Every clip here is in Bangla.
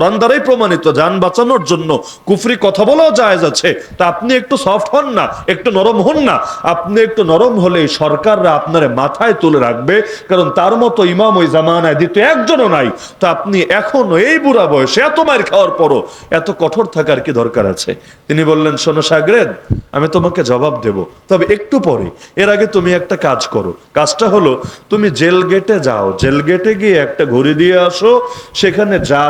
কোরআন দ্বারাই প্রমাণিত, যান বাঁচানোর জন্য। কুফরি কথা বলাও জায়েজ আছে, তা আপনি একটু সফট হন না, একটু নরম হন না। আপনি একটু নরম হলে সরকাররা আপনার মাথায় তুলে রাখবে, কারণ তার মতো ইমাম ওই জামানায় দ্বিতীয় একজনও নাই। তা আপনি এখনও এই বুড়া বয়সে এত মার খাওয়ার পরও এত কঠোর থাকার কি দরকার আছে? তিনি বললেন, শোনো সাগরেদ, আমি তোমাকে জবাব দেব। তবে একটু পরে, এর আগে তুমি একটা কাজ করো। কাজটা হলো, তুমি জেল গেটে যাও। জেল গেটে গিয়ে একটা ঘড়ি দিয়ে আসো, সেখানে যা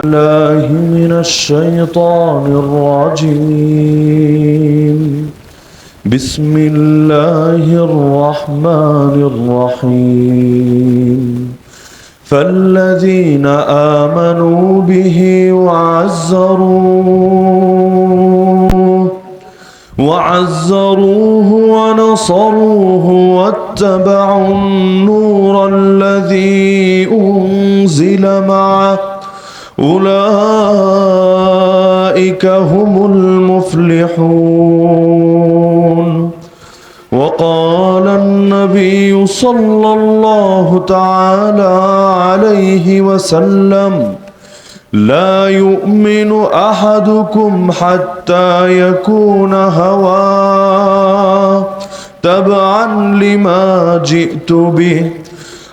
بسم الله الرحمن الرحيم. فالذين آمنوا به وعزروه وعزروه ونصروه واتبعوا النور الذي أنزل معه أولئك هم المفلحون. وقال النبي صلى الله تعالى عليه وسلم لا يؤمن أحدكم حتى يكون هواه تبعا لما جئت به.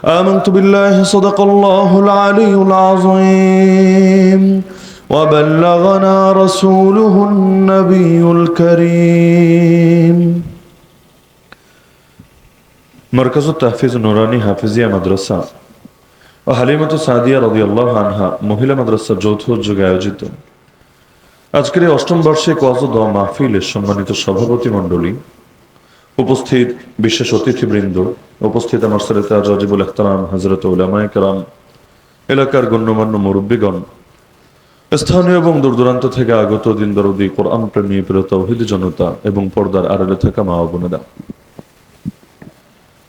امنت بالله صدق الله العلي العظيم وبلغنا رسوله النبي الكريم مركز التحفيظ النوراني حافظية مدرسة ও হালিমত সাদিয়া রদিয়াল্লাহ আনহা মহিলা মাদ্রাসার যৌথ উদ্যোগে আয়োজিত আজকের এই অষ্টম বার্ষিক ওয়াজ ও দোয়া মাহফিলের সম্মানিত সভাপতি মণ্ডলী উপস্থিত বিশেষ অতিথিবৃন্দ, উপস্থিত আমার সরেতা রাজিবুল ইখতারাম হজরত উলামায় কালাম এলাকার গণ্যমান্য মুরব্বীগণ। স্থানীয় এবং দূর দূরান্ত থেকে আগত দিন দরদি কোরআন প্রেমী, প্রিয় তৌহিদ জনতা এবং পর্দার আড়ালে থাকা মা বোনেরা।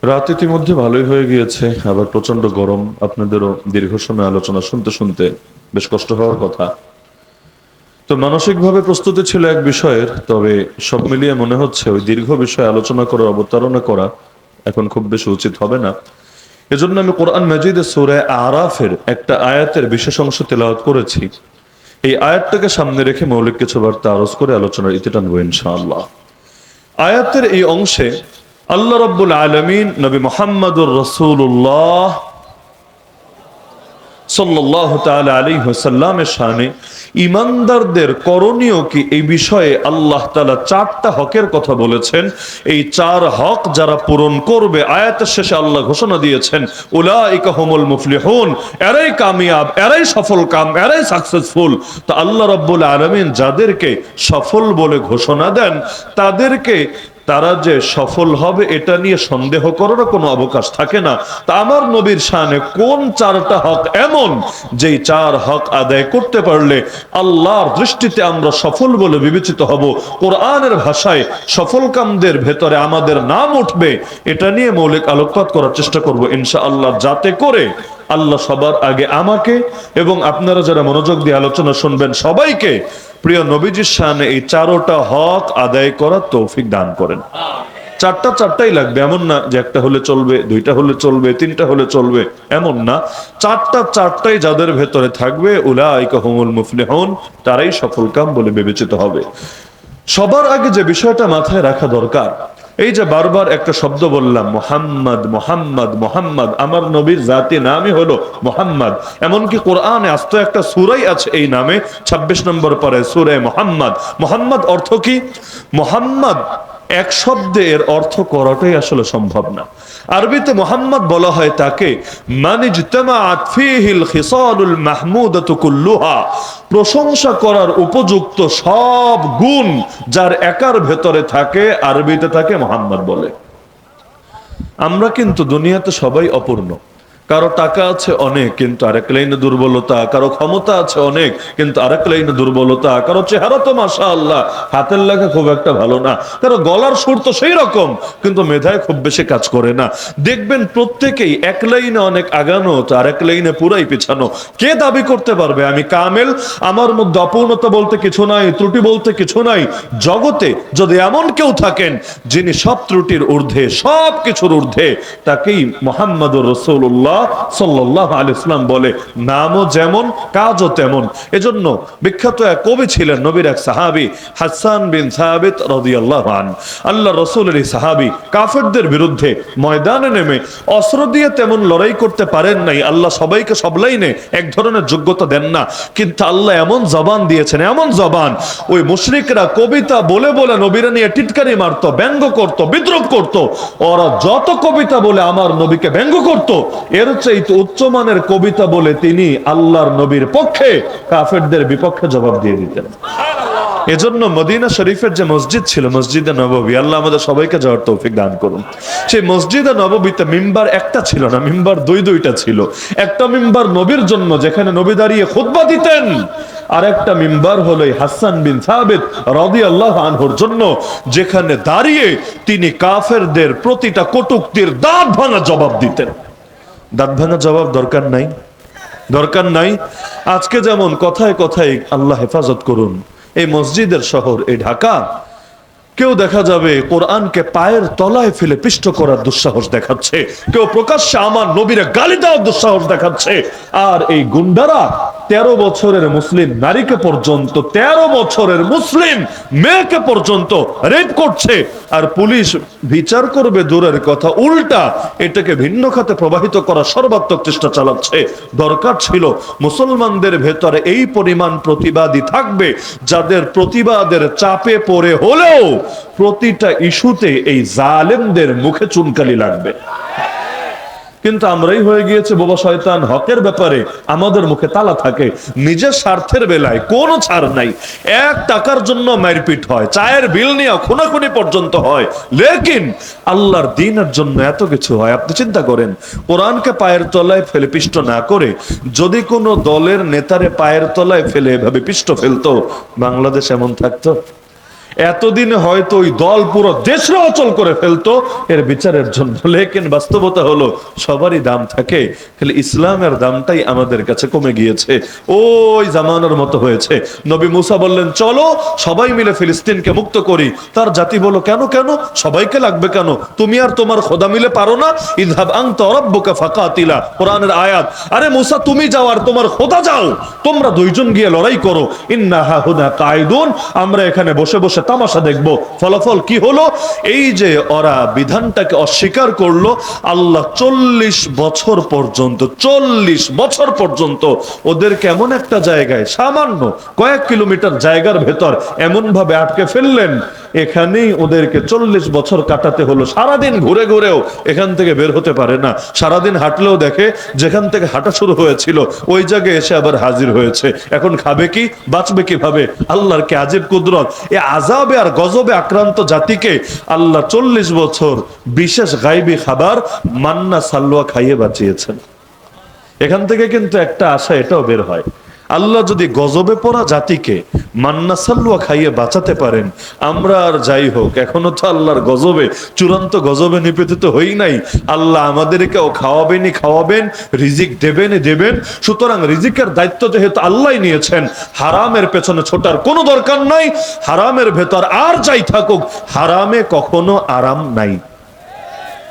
রাত ইতিমধ্যে ভালোই হয়ে গিয়েছে, আবার প্রচণ্ড গরম। আপনাদেরও দীর্ঘ সময় আলোচনা শুনতে শুনতে বেশ কষ্ট হওয়ার কথা। তো মানসিকভাবে প্রস্তুতি ছিল এক বিষয়ের, তবে সব মিলিয়ে মনে হচ্ছে ওই দীর্ঘ বিষয়ে আলোচনা করা, অবতারণা করা এখন খুব বেশি উচিত হবে না। এজন্য আমি কোরআন মজিদের সুরায় আরাফের একটা আয়াতের বিশেষ অংশ তেলাওয়াত করেছি। এই আয়াতটাকে সামনে রেখে মৌলিক কিছু বার্তা আরজ করে আলোচনার ইতি টানবো ইনশাআল্লাহ। আয়াতের এই অংশে আল্লাহ রব্বুল আলমিন নবী মোহাম্মদুর রসুল্লাহ সাল্লাহ তাআলা আলাইহি ওয়াসাল্লামের শানে ইমানদারদের করণীয় কি এই বিষয়ে আল্লাহ তাআলা চারটা হকের কথা বলেছেন। এই চার হক যারা পূরণ করবে, আয়াতের শেষে আল্লাহ ঘোষণা দিয়েছেন, উলাইকা হুমুল মুফলিহুন, এরাই কামিয়াব, এরাই সফল কাম, এরাই সাকসেসফুল তো আল্লাহ রাব্বুল আলামিন যাদেরকে সফল বলে ঘোষণা দেন, তাদেরকে তারা যে সফল হবে, এটা নিয়ে সন্দেহ করারও কোনো অবকাশ থাকে না। তা আমার নবীর শানে কোন চারটা হক এমন, যেই চার হক আদায় করতে পারলে আল্লাহর দৃষ্টিতে আমরা সফল বলে বিবেচিত হব। কোরআনের ভাষায় সফল কামদের ভেতরে আমাদের নাম উঠবে, এটা নিয়ে মৌলিক আলোকপাত করার চেষ্টা করব ইনশা আল্লাহ যাতে করে আল্লাহ সবার আগে আমাকে এবং আপনারা যারা মনোযোগ দিয়ে আলোচনা শুনবেন সবাইকে প্রিয় নবীজির সামনে এই চারোটা হক আদায় করার তৌফিক দান করেন। চারটা চারটাই লাগবে, এমন না যে একটা হলে চলবে, দুইটা হলে চলবে, তিনটা হলে চলবে, এমন না। চারটা চারটাই যাদের ভেতরে থাকবে তারাই সফল কাম বলে বিবেচিত হবে। সবার আগে যে বিষয়টা মাথায় রাখা দরকার এই যে বারবার একটা শব্দ বললাম, মোহাম্মদ মোহাম্মদ মোহাম্মদ আমার নবীর জাতি নামই হলো মোহাম্মদ। এমনকি কোরআনে আস্ত একটা সুরাই আছে এই নামে ২৬ নম্বর পরে সুরে মোহাম্মদ। মোহাম্মদ অর্থ কি? মোহাম্মদ এক শব্দে এর অর্থ করাটাই আসলে সম্ভব না। আরবিতে মোহাম্মদ বলা হয় তাকে প্রশংসা করার উপযুক্ত সব গুণ যার একার ভেতরে থাকে, আরবিতে তাকে মোহাম্মদ বলে। আমরা কিন্তু দুনিয়াতে সবাই অপূর্ণ। কারও টাকা আছে অনেক, কিন্তু আরেক লাইনে দুর্বলতা, কারও ক্ষমতা আছে অনেক, কিন্তু আরেক লাইনে দুর্বলতা, কারও চেহারা তো মাসা আল্লাহ হাতের লেখা খুব একটা ভালো না, কারও গলার সুর তো সেই রকম, কিন্তু মেধায় খুব বেশি কাজ করে না। দেখবেন প্রত্যেকেই এক লাইনে অনেক আগানো, তো আরেক লাইনে পুরাই পিছানো। কে দাবি করতে পারবে? আমি কামেল, আমার মধ্যে অপূর্ণতা বলতে কিছু নাই, ত্রুটি বলতে কিছু নাই। জগতে যদি এমন কেউ থাকেন, যিনি সব ত্রুটির ঊর্ধ্বে, সব কিছুর ঊর্ধ্বে, তাকেই মোহাম্মদুর রসুল্লাহ সাল্লাহ আল ইসলাম বলে, নামও যেমন, কাজও তেমন। এজন্য বিখ্যাত এক কবি ছিলেন নবীর এক সাহাবি, হাসান বিন সাহাবিত আল্লাহ রসুলের সাহাবি কাফেরদের বিরুদ্ধে ময়দানে নেমে অস্ত্র দিয়ে তেমন লড়াই করতে পারেন নাই। আল্লাহ সবাইকে সব লাইনে এক ধরনের যোগ্যতা দেন না। কিন্তু আল্লাহ এমন জবান দিয়েছেন, এমন জবান, ওই মুশরিকরা কবিতা বলে বলে নবীরা নিয়ে টিটকারি মারতো, ব্যঙ্গ করত করত। ওরা যত কবিতা বলে আমার নবীকে ব্যঙ্গ করত, এর চাইতে উচ্চমানের কবিতা বলে তিনি আল্লাহর নবীর পক্ষে কাফেরদের বিপক্ষে জবাব দিয়ে দিতেন। এজন্য মদিনা শরীফের যে মসজিদ ছিল মসজিদে নববী আল্লাহ আমাদের সবাইকে যাওয়ার তৌফিক দান করুন। সেই মসজিদে নববীতে মিম্বার একটা ছিল না মিম্বার দুই দুইটা ছিল। একটা মিম্বার নবীর জন্য যেখানে নবী দাঁড়িয়ে খুতবা দিতেন। আর একটা মিম্বার হলো হাসান বিন সাহাবিদ রদি আল্লাহ আনহুর জন্য যেখানে দাঁড়িয়ে তিনি কাফেরদের প্রতিটা কটুক্তির দাঁত ভাঙা জবাব দিতেন। দাঁত ভাঙা জবাব দরকার নাই। দরকার নাই। আজকে যেমন কথায় কথায় আল্লাহ হেফাজত করুন, এই মসজিদের শহর, এই ঢাকা কেউ দেখা যাবে কোরআনকে পায়ের তলায় ফেলে পিষ্ট করার দুঃসাহস দেখাচ্ছে। কেউ প্রকাশ্যে আমার নবীরে গালি দেওয়ার দুঃসাহস দেখাচ্ছে। আর এই গুন্ডারা তেরো বছরের মুসলিম নারীকে পর্যন্ত, তেরো বছরের মুসলিম মেয়েকে পর্যন্ত রেপ করছে। আর পুলিশ বিচার করবে দূরের কথা, উল্টা এটাকে ভিন্ন খাতে প্রবাহিত করার সর্বাত্মক চেষ্টা চালাচ্ছে। দরকার ছিল মুসলমানদের ভেতরে এই পরিমাণ প্রতিবাদী থাকবে, যাদের প্রতিবাদের চাপে পড়ে হলেও প্রতিটা ইস্যুতে এই জালেমদের মুখে চুনকালি লাগবে। কিন্তু আমরাই হয়ে গিয়েছে বোবা শয়তান, হকের ব্যাপারে আমাদের মুখে তালা থাকে, নিজের স্বার্থের বেলায় কোনো ছাড় নাই। এক টাকার জন্য মারপিট হয়, চায়ের বিল নিয়ে খুনাখুনি পর্যন্ত হয়। লেকিন আল্লাহর দিনের জন্য এত কিছু হয়, আপনি চিন্তা করেন, কোরআনকে পায়ের তলায় ফেলে পিষ্ট না করে যদি কোনো দলের নেতারে পায়ের তলায় ফেলে এভাবে পিষ্ট ফেলতো, বাংলাদেশ এমন থাকতো? এতদিন হয়তো ওই দল পুরো দেশরা অচল করে ফেলতো। এর বিচারের জন্য। লেকিন বাস্তবতা হলো, সবারই দাম থাকে, খালি ইসলামের দামটাই আমাদের কাছে কমে গিয়েছে। ওই জামানার মতো হয়েছে। নবী মুসা বললেন, চলো, সবাই মিলে ফিলিস্তিনকে মুক্ত করি। তার জাতি বলো, কেন কেন? সবাইকে লাগবে কেন? তুমি আর তোমার খোদা মিলে পারো না? ইদহাব আং তরব্বুকা ফাকাতিলা। কোরআনের আয়াত, আরে মুসা, তুমি যাও আর তোমার খোদা যাও। তোমরা দুইজন গিয়ে লড়াই করো। ইন্না হা হুদা কায়দুন আমরা এখানে বসে বসে তামাশা দেখব। ফলাফল কি হলো? এই যে ওরা বিধানটাকে অস্বীকার করল, আল্লাহ চল্লিশ বছর পর্যন্ত, চল্লিশ বছর পর্যন্ত ওদের কেমন একটা জায়গায়, সামান্য কয়েক কিলোমিটার জায়গার ভেতর এমন ভাবে আটকে ফেললেন। এখানেই ওদেরকে চল্লিশ বছর কাটাতে হলো। সারাদিন ঘুরে ঘুরেও এখান থেকে বের হতে পারে না। সারাদিন হাঁটলেও দেখে যেখান থেকে হাঁটা শুরু হয়েছিল, ওই জায়গায় এসে আবার হাজির হয়েছে। এখন খাবে কি? বাঁচবে কীভাবে? আল্লাহর কে আজীব কুদরত? এ আজাবে আর গজবে আক্রান্ত জাতিকে আল্লাহ চল্লিশ বছর বিশেষ গাইবি খাবার মান্না সাল্লুয়া খাইয়ে বাঁচিয়েছেন। এখান থেকে কিন্তু একটা আশা এটাও বের হয়। আল্লাহ যদি গজবে পড়া জাতিকে মান্না সাল্লুয়া খাইয়ে বাঁচাতে পারেন, আমরা আর যাই হোক, এখনও তো আল্লাহর গজবে, চূড়ান্ত গজবে নিবেদিত হই নাই। আল্লাহ আমাদেরকেও খাওয়াবেনই খাওয়াবেন, রিজিক দেবেনই দেবেন। সুতরাং রিজিকের দায়িত্ব যেহেতু আল্লাহ নিয়েছেন, হারামের পেছনে ছোটার কোনো দরকার নাই। হারামের ভেতর আর যাই থাকুক, হারামে কখনো আরাম নাই।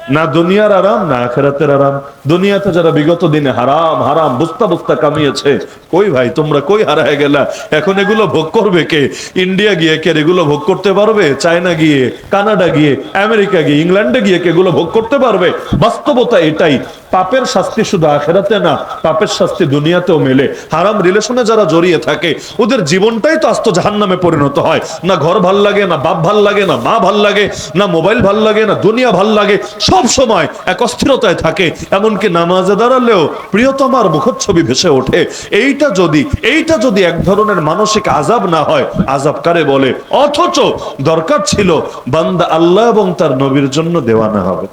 না দুনিয়ার আরাম, না আখেরাতের আরাম। দুনিয়াতে যারা বিগত দিনে হারাম হারাম, বুস্তা বুস্তা কামিয়েছে, কই ভাই, তোমরা কই হারায় গেলা? এখন এগুলো ভোগ করবে কে? ইন্ডিয়া গিয়ে কে এগুলো ভোগ করতে পারবে? চায়না গিয়ে, কানাডা গিয়ে, আমেরিকা গিয়ে, ইংল্যান্ডে গিয়ে কে এগুলো ভোগ করতে পারবে? বাস্তবতা এটাই। পাপের শাস্তি শুধু আখেরাতে না, পাপের শাস্তি দুনিয়াতেও মেলে। হারাম রিলেশনে যারা জড়িয়ে থাকে, ওদের জীবনটাই তো আস্ত জাহান নামে পরিণত হয়। না ঘর ভালো লাগে, না বাপ ভালো লাগে, না মা ভালো লাগে, না মোবাইল ভালো লাগে, না দুনিয়া ভালো লাগে, সব সময় এক অস্থিরতায় থাকে। এমনকি নামাজে দাঁড়ালেও প্রিয়তমার মুখচ্ছবি ভেসে ওঠে। এইটা যদি এইটা যদি এক ধরনের মানসিক আজাব না হয় আজাব কারে বলে? অথচ দরকার ছিল বান্দা আল্লাহ এবং তার নবীর জন্য দেওয়ানা হবে।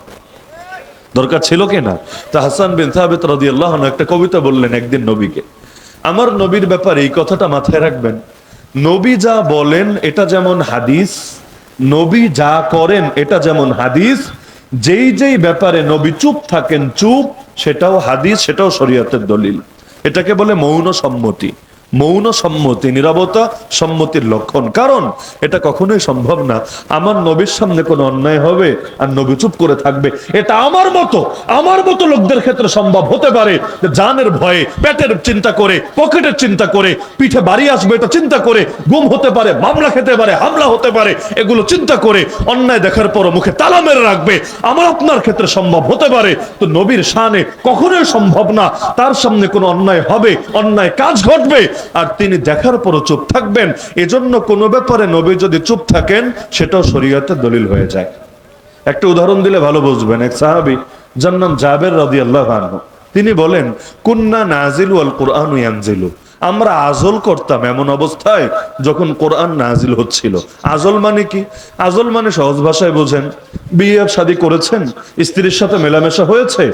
দরকার ছিল কি না তা হাসান বিন সাহাবিত রাদিয়াল্লাহু আনহু একটা কবিতা বললেন একদিন নবীকে। আমার নবীর ব্যাপারে এই কথাটা মাথায় রাখবেন। নবী যা বলেন এটা যেমন হাদিস, নবী যা করেন এটা যেমন হাদিস, যেই যেই ব্যাপারে নবী চুপ থাকেন চুপ, সেটাও হাদিস, সেটাও শরীয়তের দলিল। এটাকে বলে মৌন সম্মতি মৌন সম্মতি, নিরবতা সম্মতির লক্ষণ। কারণ এটা কখনোই সম্ভব না। আমার নবীর সামনে কোনো অন্যায় হবে আর নবী চুপ করে থাকবে। এটা আমার মতো আমার মতো লোকদের ক্ষেত্রে সম্ভব হতে পারে জানের ভয়ে, পেটের চিন্তা করে, পকেটের চিন্তা করে, পিঠে বাড়ি আসবে এটা চিন্তা করে, গুম হতে পারে, মামলা খেতে পারে, হামলা হতে পারে, এগুলো চিন্তা করে, অন্যায় দেখার পর মুখে তালা মেরে রাখবে। আমার আপনার ক্ষেত্রে সম্ভব হতে পারে। তো নবীর শানে কখনোই সম্ভব না। তার সামনে কোনো অন্যায় হবে, অন্যায় কাজ ঘটবে আর তিনি দেখার পরও চুপ থাকবেন। এজন্য কোনো ব্যাপারে নবী যদি চুপ থাকেন, সেটাও শরীয়তের দলিল হয়ে যায়। একটা উদাহরণ দিলে ভালো বুঝবেন এক সাহাবি যার নাম জাবের রাদি আল্লাহ তিনি বলেন, কুন্না নাজিলু আল কোরআন ইয়ানজিলু। আমরা আজল করতাম এমন অবস্থায় যখন কোরআন নাজিল হচ্ছিল। আজল মানে কি? আজল মানে সহজ ভাষায় বোঝেন। বিয়ে শাদী করেছেন, স্ত্রীর সাথে মেলামেশা হয়েছে,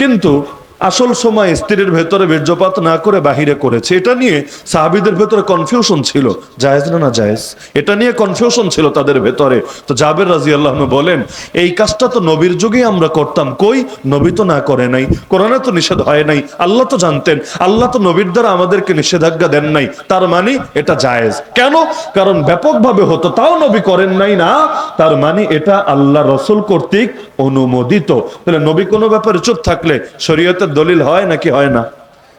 কিন্তু আসল সময় স্ত্রীর ভেতরে বীর্যপাত না করে বাহিরে করেছে। এটা নিয়ে সাহাবিদের ভেতরে কনফিউশন ছিল। জায়েজ না না জায়েজ? এটা নিয়ে কনফিউশন ছিল তাদের ভেতরে। তো জাবের রাজি আল্লাহ বলেন, এই কাজটা তো নবীর যুগে আমরা করতাম। কই? নবী তো না করে নাই। কোরআনে তো নিষেধ হয় নাই। আল্লাহ তো জানতেন। আল্লাহ তো নবীর দ্বারা আমাদেরকে নিষেধাজ্ঞা দেন নাই। তার মানে এটা জায়েজ। কেন? কারণ ব্যাপকভাবে হতো, তাও নবী করেন নাই না। তার মানে এটা আল্লাহ রসুল কর্তৃক অনুমোদিত। তাহলে নবী কোনো ব্যাপারে চুপ থাকলে শরীয়তের দলিল হয় নাকি হয় না?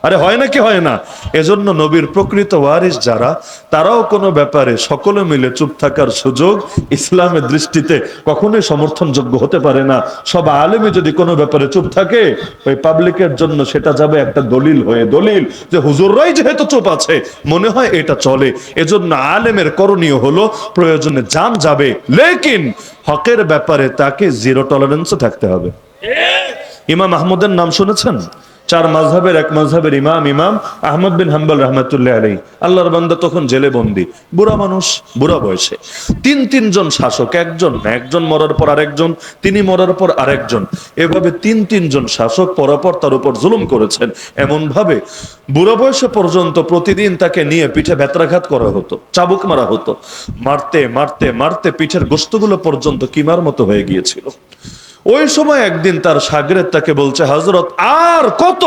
আরে হয় নাকি হয় না? এজন্য নবীর প্রকৃত ওয়ারিস যারা, তারাও কোনো ব্যাপারে সকলে মিলে চুপ থাকার সুযোগ ইসলামের দৃষ্টিতে কখনোই সমর্থনযোগ্য হতে পারে না। সব আলেমে যদি কোনো ব্যাপারে চুপ থাকে, ওই পাবলিকের জন্য সেটা যাবে একটা দলিল হয়ে। দলিল যে হুজুররাই যেহেতু চুপ আছে, মনে হয় এটা চলে। এজন্য আলেমের করণীয় হলো, প্রয়োজনে জান যাবে। লেকিন হকের ব্যাপারে তাকে জিরো টলারেন্সে থাকতে হবে। ইমাম আহমদের নাম শুনেছেন? চার মাঝহের এক মাঝহের ইমাম ইমাম আহমদ বিন হাম্বল রহমতুল্লাহ আলী আল্লাহর বান্দা তখন জেলে বন্দি। বুড়া মানুষ, বুড়া বয়সে। তিন তিনজন শাসক, একজন একজন মরার পর আরেকজন, তিনি মরার পর আরেকজন। এভাবে তিন তিনজন শাসক পরপর তার উপর জুলুম করেছেন। এমন ভাবে বুড়া বয়সে পর্যন্ত প্রতিদিন তাকে নিয়ে পিঠে ভেতরাঘাত করা হতো, চাবুক মারা হতো। মারতে মারতে মারতে পিঠের গোস্তগুলো পর্যন্ত কিমার মতো হয়ে গিয়েছিল। ওই সময় একদিন তার সাগরের তাকে বলছে হজরত আর কত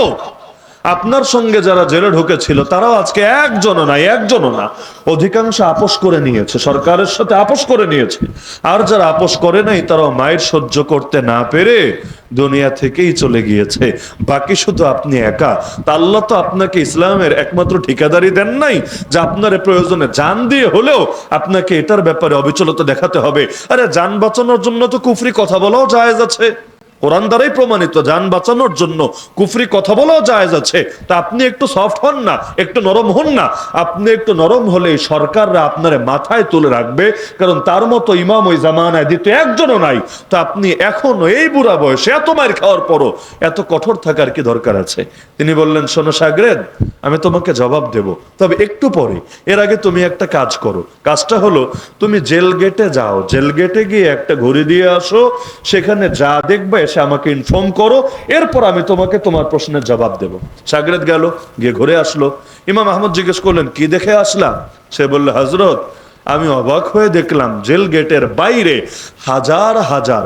আপনার সঙ্গে যারা জেলে ঢুকেছিল, তারাও আজকে একজনও নাই, একজনও না। অধিকাংশ আপোষ করে নিয়েছে, সরকারের সাথে আপোষ করে নিয়েছে। আর যারা আপোষ করে নাই, তারাও মায়ের সহ্য করতে না পেরে দুনিয়া থেকেই চলে গিয়েছে। বাকি শুধু আপনি একা। তা আল্লাহ তো আপনাকে ইসলামের একমাত্র ঠিকাদারি দেন নাই, যে আপনার প্রয়োজনে যান দিয়ে হলেও আপনাকে এটার ব্যাপারে অবিচলতা দেখাতে হবে। আরে, যান বাঁচানোর জন্য তো কুফরি কথা বলাও জায়েজ আছে। কোরআন দ্বারাই প্রমাণিত, যান বাঁচানোর জন্য কুফরি কথা বলাও জায়েজ আছে, তা আপনি একটু সফট হন না, একটু নরম হন না। আপনি একটু নরম হলে সরকাররা আপনার মাথায় তুলে রাখবে, কারণ তার মতো ইমাম ওই জামানায় দ্বিতীয় একজনও নাই। তা আপনি এখনও এই বুড়া বয়সে এত মার খাওয়ার পরও এত কঠোর থাকার কি দরকার আছে? তিনি বললেন, শোনো সাগরেদ, আমি তোমাকে জবাব দেব। তবে একটু পরে, এর আগে তুমি একটা কাজ করো। কাজটা হলো, তুমি জেল গেটে যাও। জেল গেটে গিয়ে একটা ঘড়ি দিয়ে আসো, সেখানে যা দেখবে এসে আমাকে ইনফর্ম করো, এরপর আমি তোমাকে তোমার প্রশ্নের জবাব দেব। সাগরেদ গেল, গিয়ে ঘুরে আসলো। ইমাম আহমদ জিজ্ঞেস করলেন, কি দেখে আসলাম সে বলল হজরত আমি অবাক হয়ে দেখলাম জেল গেটের বাইরে হাজার হাজার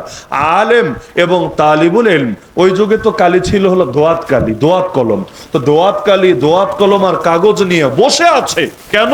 আলেম এবং তালিবুল এলম ওই যুগে তো কালি ছিল হলো দোয়াত কালি, দোয়াত কলম। তো দোয়াত কালি, দোয়াত কলম আর কাগজ নিয়ে বসে আছে। কেন?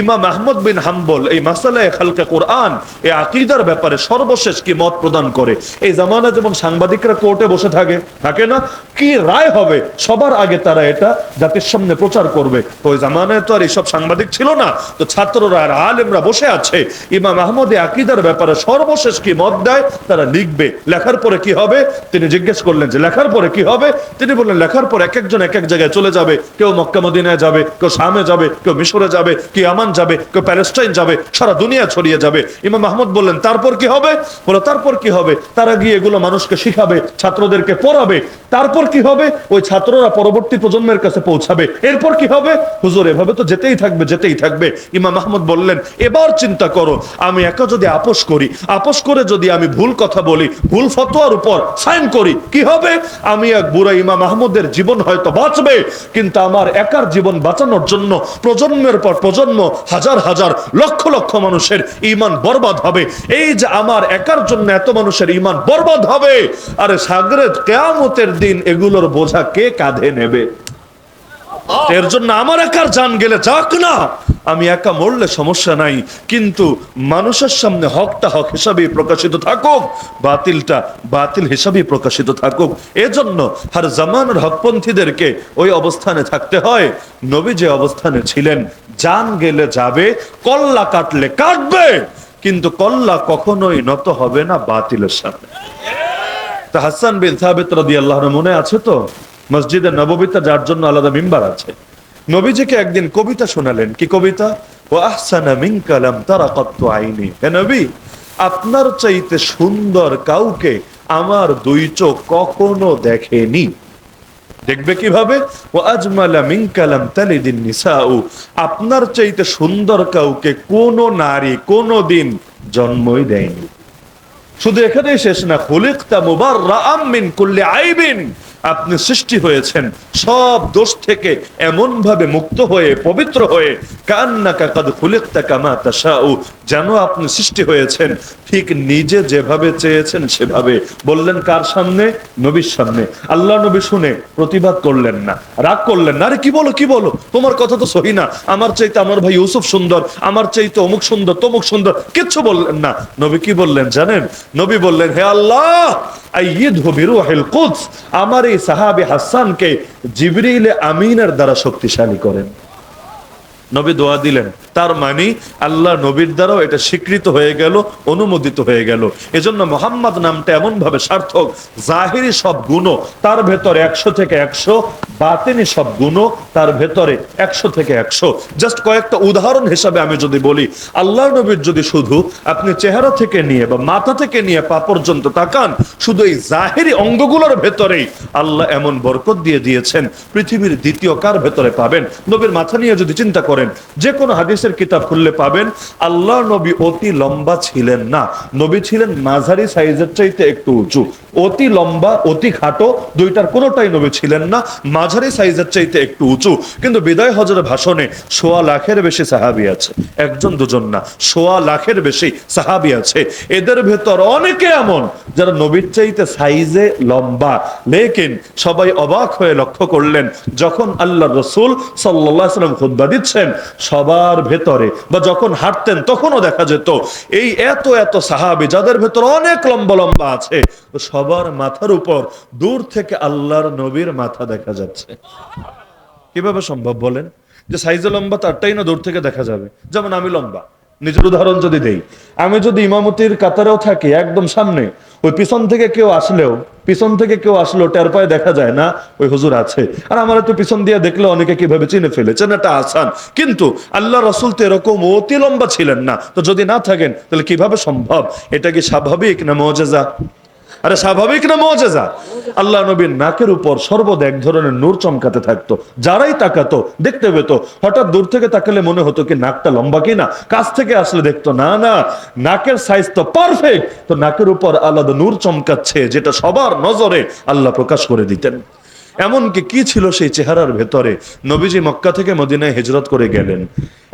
ইমাম আহমদ বিন হাম্বল এই মাসালায় খালকে কোরআন, এই আকিদার ব্যাপারে সর্বশেষ কি মত প্রদান করে? এই জামানা যেমন সাংবাদিকরা কোর্টে বসে থাকে থাকে না? কি রায় হবে? সবার আগে তারা এটা জাতির সামনে প্রচার করবে। তো ওই জামানায় তো আর এইসব সাংবাদিক ছিল না। তো ছাত্ররা আর আলেমরা বসে আছে। ইমাম আহমদ আকিদার ব্যাপারে সর্বশেষ কি মত দেয়, তারা লিখবে। লেখার পরে কি হবে? তিনি জিজ্ঞেস করলেন যে, লেখার পরে কি হবে? তিনি বললেন, লেখার পর এক একজন এক এক জায়গায় চলে যাবে। কেউ মক্কা মদিনায় যাবে, কেউ শামে যাবে, কেউ মিশরে যাবে, কেউ আমান যাবে, কেউ প্যালেস্টাইন যাবে, সারা দুনিয়া ছড়িয়ে যাবে। ইমাম আহমদ বললেন, তারপর কি হবে? বলো, তারপর কি হবে? তারা গিয়ে এগুলো মানুষকে শিখাবে, ছাত্রদেরকে পড়াবে। তারপর কি হবে? ওই ছাত্ররা পরবর্তী প্রজন্মের কাছে পৌঁছাবে। এরপর কি হবে? হুজুর, এভাবে তো যেতেই থাকবে যেতেই থাকবে। ইমাম আহমদ বললেন এবার চিন্তা করো, আমি একা যদি আপোষ করি, আপোষ করে যদি আমি ভুল কথা বলি, ভুল ফতোয়ার উপর সাইন করি, কি হবে? আমি এক বুড়া ইমাম আহমদের জীবন হয়তো বাঁচবে, কিন্তু আমার একার জীবন বাঁচানোর জন্য প্রজন্মের পর প্রজন্ম হাজার হাজার লক্ষ লক্ষ মানুষের ইমান বরবাদ হবে। এই যে আমার একার জন্য এত মানুষের ইমান বরবাদ হবে, আরে সাগরেদ কেয়ামতের দিন এগুলোর বোঝা কে কাঁধে নেবে? এর জন্য আমার একার জান গেলে যাক না। আমি একা মরলে সমস্যা নাই, কিন্তু মানুষের সামনে হকটা হক হিসাবেই প্রকাশিত থাকুক, বাতিলটা বাতিল হিসাবেই প্রকাশিত থাকুক। এজন্য হার জামানের হকপন্থীদেরকে ওই অবস্থানে থাকতে হয়। নবী যে অবস্থানে ছিলেন, জান গেলে যাবে, কল্লা কাটলে কাটবে, কিন্তু কল্লা কখনোই নত হবে না বাতিলের সামনে। তা হাসান বিন সাহাবেত রাদিয়াল্লাহু মনে আছে তো? মসজিদে নববীতে যার জন্য আলাদা মিম্বার আছে। নবীজিকে একদিন কবিতা শোনালেন। কি কবিতা? ও আহসানা মিন কালাম তারা কত আইনি। হে নবী, আপনার চাইতে সুন্দর কাউকে আমার দুই চোখ কখনো দেখেনি। দেখবে কীভাবে? ও আজমালা মিন কালাম তালিদিন নিসাউ। আপনার চাইতে সুন্দর কাউকে কোন নারী কোনো দিন জন্মই দেয়নি। শুধু এখানেই শেষ না, খুলিকতা মুবাররাআম মিন কুল্লি আইবিন। আপনি সৃষ্টি হয়েছেন। সব দোষ থেকে এমন ভাবে মুক্ত হয়ে, পবিত্র হয়ে, কান্নাকা কাদ খুলিকতা কামা তাশাউ, যেন আপনি সৃষ্টি হয়েছেন। ঠিক নিজে যেভাবে চেয়েছেন সেভাবে। বললেন, কার সামনে? নবীর সামনে। আল্লাহ নবী শুনে প্রতিবাদ করলেন না। রাগ করলেন না। আরে, কি বলো কি বলো? তোমার কথা তো সহি না। আমার চাইতে আমার ভাই ইউসুফ সুন্দর, আমার চাইতে অমুক সুন্দর, তমুক সুন্দর, কিচ্ছু বললেন না। নবী কি বললেন জানেন? নবী বললেন, হে আল্লাহ আমার এই সাহাবী হাসানকে জিবরিল আমিনের দ্বারা শক্তিশালী করেন। নবী দোয়া দিলেন। তার মানে আল্লাহ নবীর দ্বারাও এটা স্বীকৃত হয়ে গেল, অনুমোদিত হয়ে গেল। এজন্য মোহাম্মদ নামটা এমন ভাবে সার্থক, জাহিরি সব গুণ তার ভেতরে একশো থেকে একশো, বাতিনি সব গুণ তার ভেতরে একশো থেকে একশো। জাস্ট কয়েকটা উদাহরণ হিসাবে আমি যদি বলি, আল্লাহ নবীর যদি শুধু আপনি চেহারা থেকে নিয়ে বা মাথা থেকে নিয়ে পা পর্যন্ত তাকান, শুধু এই জাহেরি অঙ্গগুলোর ভেতরেই আল্লাহ এমন বরকত দিয়ে দিয়েছেন, পৃথিবীর দ্বিতীয় কার ভেতরে পাবেন? নবীর মাথা নিয়ে যদি চিন্তা যে কোনো হাদিসের কিতাব খুললে পাবেন, আল্লাহ নবী অতি লম্বা ছিলেন না। নবী ছিলেন মাঝারি সাইজের চাইতে একটু উঁচু। অতি লম্বা, অতি খাটো, দুইটার কোনোটাই নবী ছিলেন না, মাঝারি সাইজের চাইতে একটু উঁচু। কিন্তু বিদায় হজরের ভাষণে সোয়া লাখের বেশি সাহাবি আছে। একজন দুজন না, সোয়া লাখের বেশি সাহাবি আছে। এদের ভেতর অনেকে এমন, যারা নবীর চাইতে সাইজে লম্বা। লেকিন সবাই অবাক হয়ে লক্ষ্য করলেন, যখন আল্লাহ রসুল সাল্লাহ সাল্লাম খুদ্া দিচ্ছেন সবার ভেতরে বা যখন হাঁটতেন তখনও দেখা যেত, এই এত এত সাহাবি যাদের ভেতর অনেক লম্বা লম্বা আছে, সবার মাথার উপর দূর থেকে আল্লাহর নবীর মাথা দেখা যাচ্ছে। কীভাবে সম্ভব বলেন? যে সাইজে লম্বা, তারটাই না দূর থেকে দেখা যাবে? যেমন আমি লম্বা। নিজের উদাহরণ যদি দেই, আমি যদি ইমামতির কাতারেও থাকি একদম সামনে, ওই পিছন থেকে কেউ আসলেও, পিছন থেকে কেউ আসলেও টের পায়ে দেখা যায় না, ওই হুজুর আছে। আর আমার তো পিছন দিয়ে দেখলে অনেকে কীভাবে চিনে ফেলে, চেনাটা আসান। কিন্তু আল্লাহ রসুল তো এরকম অতি লম্বা ছিলেন না। তো যদি না থাকেন, তাহলে কীভাবে সম্ভব? এটা কি স্বাভাবিক না মজেজা? আরে স্বাভাবিক না মজেজা? আল্লাহ নবীর নাকের উপর সর্বদা এক ধরনের নূর চমকাতে থাকতো। যারাই তাকাতো, দেখতে পেতো। হঠাৎ দূর থেকে তাকালে মনে হতো কি নাকটা লম্বা কি না কাছ থেকে আসলে দেখতো, না না, নাকের সাইজ তো পারফেক্ট তো নাকের উপর আলাদা নূর চমকাচ্ছে, যেটা সবার নজরে আল্লাহ প্রকাশ করে দিতেন। এমনকি কি ছিল সেই চেহারার ভেতরে? নবীজি মক্কা থেকে মদিনায় হিজরত করে গেলেন।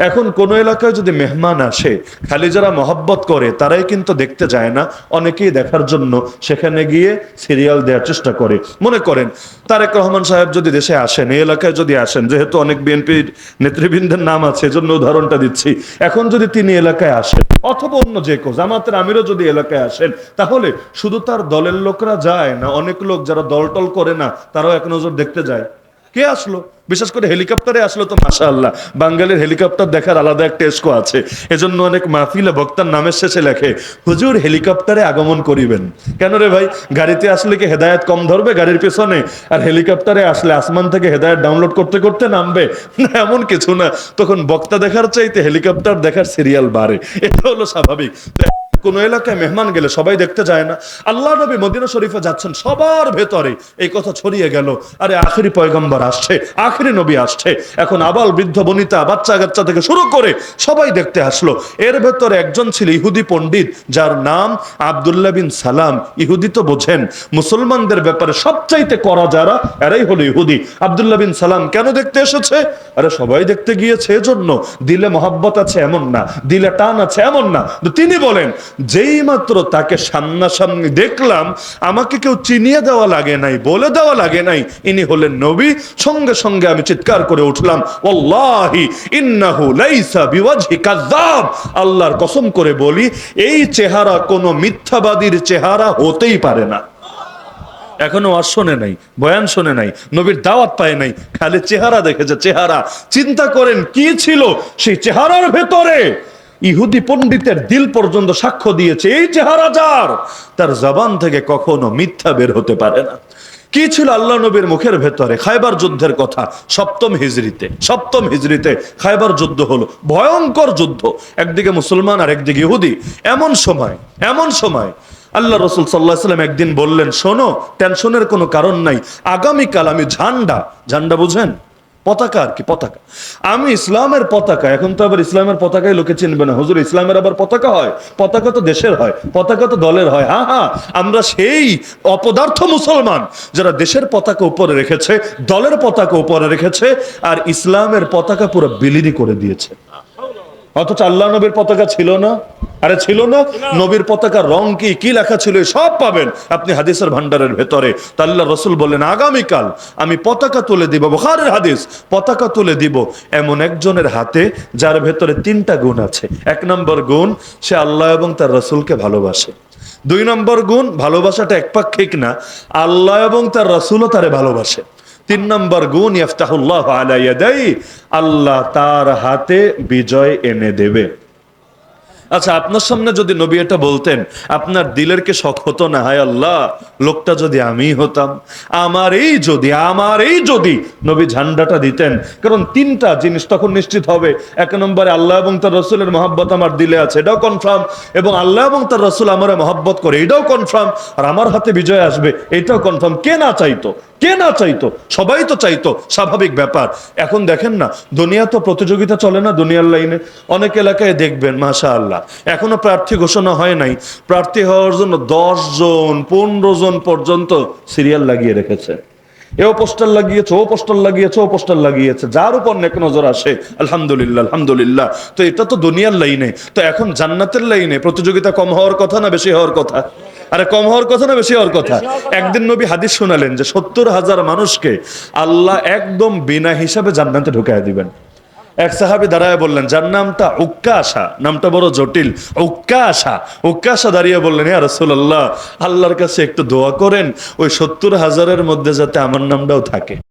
এখন কোন এলাকায় যদি মেহমান আসে, খালি যারা মহব্বত করে, তারাই কিন্তু দেখতে যায় না। অনেকেই দেখার জন্য সেখানে গিয়ে সিরিয়াল দেওয়ার চেষ্টা করে। মনে করেন, তারেক রহমান সাহেব যদি দেশে আসেন, এই এলাকায় যদি আসেন, যেহেতু অনেক বিএনপির নেতৃবৃন্দের নাম আছে, এজন্য উদাহরণটা দিচ্ছি। এখন যদি তিনি এলাকায় আসেন, অথবা অন্য যে কেউ, জামাতের আমিরও যদি এলাকায় আসেন, তাহলে শুধু তার দলের লোকরা যায় না। অনেক লোক যারা দলটল করে না, তারাও এক নজর দেখতে যায়। কে আসলো? বিশেষ করে হেলিকপ্টারে আসলো তো মাসা আল্লাহ বাঙালির হেলিকপ্টার দেখার আলাদা একটা এসকো আছে। এজন্য অনেক মাহফিলে বক্তার নামের শেষে লেখে, হুজুর, হেলিকপ্টারে আগমন করিবেন। কেন রে ভাই? গাড়িতে আসলে কি হেদায়ত কম ধরবে গাড়ির পেছনে? আর হেলিকপ্টারে আসলে আসমান থেকে হেদায়ত ডাউনলোড করতে করতে নামবে? এমন কিছু না। তখন বক্তা দেখার চাইতে হেলিকপ্টার দেখার সিরিয়াল বাড়ে। এটা হলো স্বাভাবিক। কোন এলাকায় মেহমান গেলে সবাই দেখতে যায় না। আল্লাহ নবী মদিনা শরীফে যাচ্ছেন, সবার ভেতরে এই কথা ছড়িয়ে গেল। আরে আখেরি পয়গম্বর আসছে, আখেরি নবী আসছে। এখন আবাল বৃদ্ধ, বনিতা বাচ্চা কাচ্চা থেকে শুরু করে সবাই দেখতে আসলো। এর ভেতরে একজন ছিল ইহুদি পণ্ডিত, যার নাম আবদুল্লাহ বিন সালাম। ইহুদি তো বোঝেন, মুসলমানদের ব্যাপারে সবচাইতে করা যারা, এরাই হলো ইহুদি। আবদুল্লাহ বিন সালাম কেন দেখতে এসেছে? আরে সবাই দেখতে গিয়েছে, এজন্য। দিলে মহাব্বত আছে এমন না, দিলে টান আছে এমন না। তিনি বলেন যেই মাত্র তাকে সামনাসামনি দেখলাম, আমাকে কেউ চিনিয়ে দেওয়া লাগে নাই, বলে দেওয়া লাগে নাই, ইনি হলেন নবী, সঙ্গে সঙ্গে আমি চিৎকার করে উঠলাম, ওয়াল্লাহি ইন্নাহু লাইসা বিওয়াজহি কাযাব আল্লাহর কসম করে বলি, এই চেহারা কোনো মিথ্যাবাদীর চেহারা হতেই পারে না। এখনও আর শোনে নাই, বয়ান শোনে নাই, নবীর দাওয়াত পায় নাই, খালি চেহারা দেখেছে চেহারা। চিন্তা করেন কি ছিল? সেই চেহারার ভেতরে ইহুদি পণ্ডিতের দিল পর্যন্ত সাক্ষ্য দিয়েছে, এই চেহারা যার, তার জবান থেকে কখনো মিথ্যা বের হতে পারে না। কি ছিল আল্লাহ নবীর মুখের ভেতরে? খাইবার যুদ্ধের কথা। সপ্তম হিজরিতে সপ্তম হিজরিতে খাইবার যুদ্ধ হলো, ভয়ঙ্কর যুদ্ধ। একদিকে মুসলমান আর একদিকে ইহুদি। এমন সময় এমন সময় আল্লাহ রসুল সাল্লাহ সাল্লাম একদিন বললেন, শোনো, টেনশনের কোনো কারণ নাই। আগামীকাল আমি ঝান্ডা ঝান্ডা বুঝেন? পতাকা আর কি, পতাকা। আমি ইসলামের পতাকা, এখন তো আবার ইসলামের পতাকায় লোকে চিনবে না। হুজুর, ইসলামের আবার পতাকা হয়? পতাকা তো দেশের হয়, পতাকা তো দলের হয়। হ্যাঁ হ্যাঁ আমরা সেই অপদার্থ মুসলমান যারা দেশের পতাকা উপরে রেখেছে, দলের পতাকা উপরে রেখেছে, আর ইসলামের পতাকা পুরো বিলীনই করে দিয়েছে। অথচ আল্লাহ নবীর পতাকা ছিল না? আরে ছিল না। নবীর পতাকা রং কি কি লেখা ছিল সব পাবেন। আপনি হাদিসের ভান্ডারের ভেতরে। তা আল্লাহ রসুল বললেন, আগামীকাল আমি পতাকা তুলে দিব। বুখারের হাদিস, পতাকা তুলে দিব এমন একজনের হাতে যার ভেতরে তিনটা গুণ আছে। এক নম্বর গুণ, সে আল্লাহ এবং তার রসুলকে ভালোবাসে। দুই নম্বর গুণ, ভালোবাসাটা একপাক্ষিক না, আল্লাহ এবং তার রসুলও তারে ভালোবাসে। তিন নম্বর গুণ ইফতাহুল্লাহ আলাইয়াদাই আল্লাহ তার হাতে বিজয় এনে দেবে। আচ্ছা আপনার সামনে যদি নবী এটা বলতেন, আপনার দিলের কি শখ হতো না? হায় আল্লাহ, লোকটা যদি আমি হতাম আমার এই যদি আমার এই যদি নবী ঝান্ডাটা দিতেন। কারণ তিনটা জিনিস তখন নিশ্চিত হবে। এক নম্বরে আল্লাহ এবং তার রসুলের মহাব্বত আমার দিলে আছে, এটাও কনফার্ম এবং আল্লাহ এবং তার রসুল আমার মহাব্বত করে, এটাও কনফার্ম আর আমার হাতে বিজয় আসবে, এটাও কনফার্ম কে না চাইতো? কে না চাইতো? সবাই তো চাইতো, স্বাভাবিক ব্যাপার। এখন দেখেন না, দুনিয়া তো প্রতিযোগিতা চলে না দুনিয়ার লাইনে। অনেক এলাকায় দেখবেন মাশা আল্লাহ এখনও প্রার্থী ঘোষণা হয় নাই। প্রার্থী হওয়ার জন্য দশ জন পনেরো জন পর্যন্ত সিরিয়াল লাগিয়ে রেখেছে। এও পোস্টার লাগিয়েছে ও পোস্টার লাগিয়েছে ও পোস্টার লাগিয়েছে। যার উপর নেক নজর আসে আলহামদুলিল্লাহ আলহামদুলিল্লাহ। তো এটা তো দুনিয়ার লাইনে। তো এখন জান্নাতের লাইনে প্রতিযোগিতা কম হওয়ার কথা না বেশি হওয়ার কথা? আরে কম হওয়ার কথা না বেশি হওয়ার কথা? একদিন নবী হাদিস শোনালেন যে সত্তর হাজার মানুষকে আল্লাহ একদম বিনা হিসাবে জান্নাতে ঢুকায় দিবেন। এক সাহাবি দাঁড়ায় বললেন, যার নামটা উক্কা আশা নামটা বড় জটিল উক্কা আশা উক্কা আশা দাঁড়িয়ে বললেন, ইয়া রাসূলুল্লাহ, আল্লাহর কাছে একটু দোয়া করেন, ওই সত্তর হাজারের মধ্যে যাতে আমার নামটাও থাকে।